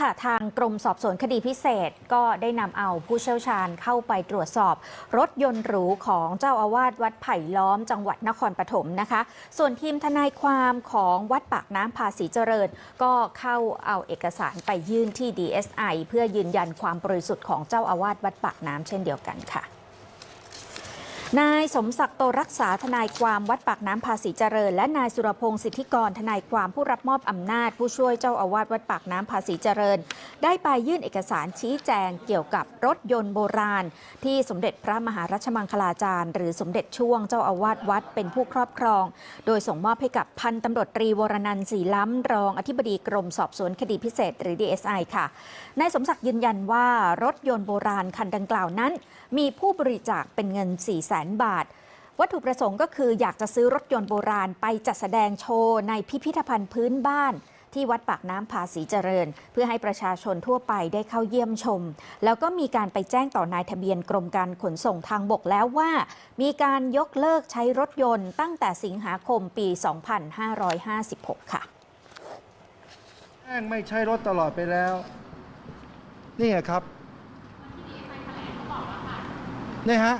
ค่ะทางกรมสอบสวนคดีพิเศษก็ได้นำเอาผู้เชี่ยวชาญเข้าไปตรวจสอบ รถยนต์หรูของเจ้าอาวาสวัดไผ่ล้อมจังหวัดนครปฐมนะคะ ส่วนทีมทนายความของวัดปากน้ำภาษีเจริญ ก็เข้าเอาเอกสารไปยื่นที่ DSI เพื่อยืนยันความบริสุทธิ์ของเจ้าอาวาสวัดปากน้ำเช่นเดียวกันค่ะ นายสมศักดิ์โตรักษาทนายความวัดปากน้ำภาษีเจริญ และนายสุรพงศ์สิทธิกรทนายความผู้รับมอบอำนาจ ผู้ช่วยเจ้าอาวาสวัดปากน้ำภาษีเจริญ ได้ไปยื่นเอกสารชี้แจงเกี่ยวกับรถยนต์โบราณ ที่สมเด็จพระมหารัชมังคลาจารย์ หรือสมเด็จช่วงเจ้าอาวาสวัดเป็นผู้ครอบครอง โดยส่งมอบให้กับพันตำรวจตรีวรนันท์ศรีล้ำรองอธิบดีกรมสอบสวนคดีพิเศษ หรือ DSI ค่ะนายสมศักดิ์ยืนยันว่ารถยนต์โบราณคันดังกล่าวนั้น มีผู้บริจาคเป็นเงิน4 0 0 0 0 0บาท วัตถุประสงค์ก็คืออยากจะซื้อรถยนต์โบราณไปจัดแสดงโชว์ ในพิพิธภัณฑ์พื้นบ้านที่วัดปากน้ำภาษีเจริญ เพื่อให้ประชาชนทั่วไปได้เข้าเยี่ยมชม แล้วก็มีการไปแจ้งต่อนายทะเบียนกรมการขนส่งทางบกแล้วว่า มีการยกเลิกใช้รถยนต์ตั้งแต่สิงหาคมปี 2556 ค่ะแจ้งไม่ใช้รถตลอดไปแล้ว นี่ครับนี่ฮะ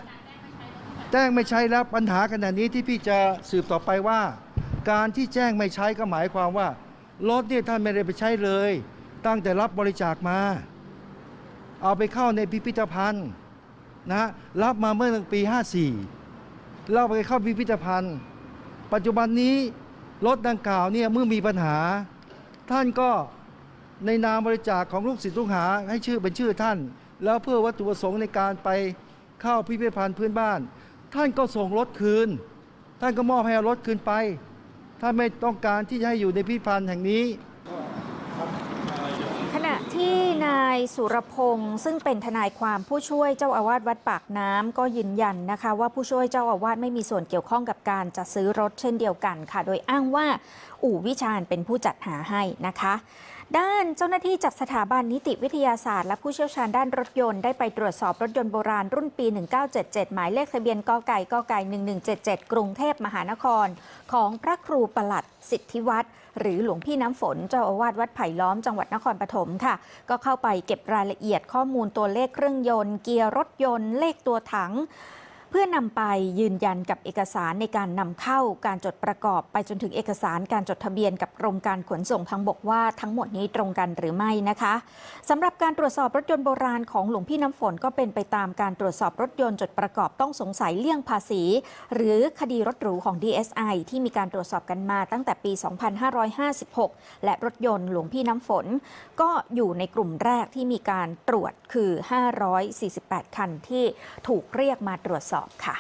แจ้งไม่ใช้แล้วปัญหาขนาดนี้ที่พี่จะสืบต่อไปว่า การที่แจ้งไม่ใช้ก็หมายความว่ารถเนี่ยท่านไม่ได้ไปใช้เลย ตั้งแต่รับบริจาคมา เอาไปเข้าในพิพิธภัณฑ์นะรับมาเมื่อตั้งปี 54เราไปเข้าพิพิธภัณฑ์ ปัจจุบันนี้รถดังกล่าวเนี่ยเมื่อมีปัญหา ท่านก็ในนามบริจาคของลูกศิษย์ลูกหาให้ชื่อเป็นชื่อท่าน แล้วเพื่อวัตถุประสงค์ในการไปเข้าพิพิธภัณฑ์พื้นบ้าน ท่านก็ส่งรถคืน ท่านก็มอบให้รถคืนไป ถ้าไม่ต้องการที่จะให้อยู่ในพิพิธภัณฑ์แห่งนี้ ขณะที่นายสุรพงศ์ซึ่งเป็นทนายความผู้ช่วยเจ้าอาวาสวัดปากน้ำก็ยืนยันนะคะ ว่าผู้ช่วยเจ้าอาวาสไม่มีส่วนเกี่ยวข้องกับการจัดซื้อรถเช่นเดียวกันค่ะ โดยอ้างว่าอู่วิชาญเป็นผู้จัดหาให้นะคะ ด้านเจ้าหน้าที่จากสถาบันนิติวิทยาศาสตร์ และผู้เชี่ยวชาญด้านรถยนต์ได้ไปตรวจสอบรถยนต์โบราณรุ่นปี 1977 หมายเลขทะเบียนกไก่กไก่ 1177 กรุงเทพมหานคร ของพระครูประหลัดสิทธิวัฒน์หรือหลวงพี่น้ำฝนเจ้าอาวาสวัดไผ่ล้อมจังหวัดนครปฐมค่ะ ก็เข้าไปเก็บรายละเอียดข้อมูลตัวเลขเครื่องยนต์ เกียร์รถยนต์ เลขตัวถัง เพื่อนำไปยืนยันกับเอกสารในการนำเข้าการจดประกอบไปจนถึงเอกสารการจดทะเบียนกับกรมการขนส่งทางบกว่าทั้งหมดนี้ตรงกันหรือไม่นะคะสำหรับการตรวจสอบรถยนต์โบราณของหลวงพี่น้ำฝนก็เป็นไปตามการตรวจสอบรถยนต์จดประกอบต้องสงสัยเลี่ยงภาษี หรือคดีรถหรูของ DSI ที่มีการตรวจสอบกันมาตั้งแต่ปี 2556 และรถยนต์หลวงพี่น้ำฝน ก็อยู่ในกลุ่มแรกที่มีการตรวจคือ 548 คันที่ถูกเรียกมาตรวจสอบค่ะ